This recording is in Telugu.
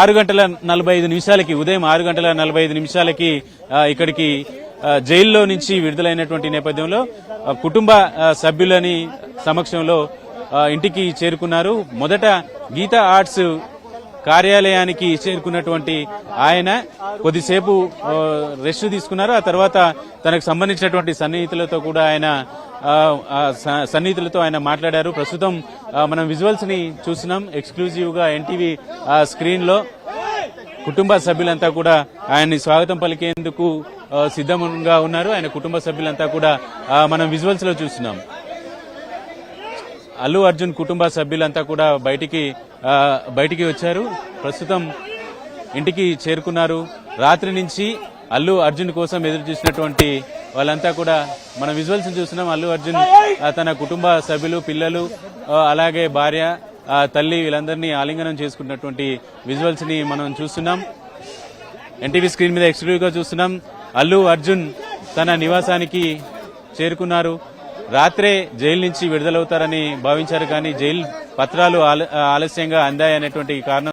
ఆరు గంటల నలభై ఐదు నిమిషాలకి ఉదయం ఆరు గంటల నలభై ఐదు నిమిషాలకి ఇక్కడికి జైల్లో నుంచి విడుదలైనటువంటి నేపథ్యంలో కుటుంబ సభ్యులని సమక్షంలో ఇంటికి చేరుకున్నారు. మొదట గీతా ఆర్ట్స్ కార్యాలయానికి చేరుకున్నటువంటి ఆయన కొద్దిసేపు రెస్ట్ తీసుకున్నారు. ఆ తర్వాత తనకు సంబంధించినటువంటి సన్నిహితులతో కూడా ఆయన సన్నిహితులతో ఆయన మాట్లాడారు. ప్రస్తుతం మనం విజువల్స్ని ఎక్స్క్లూజివ్గా ఎక్స్క్లూజివ్గా ఎన్టీవీ స్క్రీన్లో. కుటుంబ సభ్యులంతా కూడా ఆయన్ని స్వాగతం పలికేందుకు సిద్ధంగా ఉన్నారు. ఆయన కుటుంబ సభ్యులంతా కూడా మనం విజువల్స్లో చూస్తున్నాం. అల్లు అర్జున్ కుటుంబ సభ్యులంతా కూడా బయటికి బయటికి వచ్చారు. ప్రస్తుతం ఇంటికి చేరుకున్నారు. రాత్రి నుంచి అల్లు అర్జున్ కోసం ఎదురు చూసినటువంటి వాళ్ళంతా కూడా మన విజువల్స్ చూస్తున్నాం. అల్లు అర్జున్ తన కుటుంబ సభ్యులు పిల్లలు అలాగే భార్య తల్లి వీళ్ళందరినీ ఆలింగనం చేసుకున్నటువంటి విజువల్స్ని మనం చూస్తున్నాం. ఎన్టీవీ స్క్రీన్ మీద ఎక్స్క్లూజివ్గా చూస్తున్నాం. అల్లు అర్జున్ తన నివాసానికి చేరుకున్నారు. రాత్రే జైలు నుంచి విడుదలవుతారని భావించారు కానీ జైలు పత్రాలు ఆల- ఆలస్యంగా అందాయనేటువంటి కారణం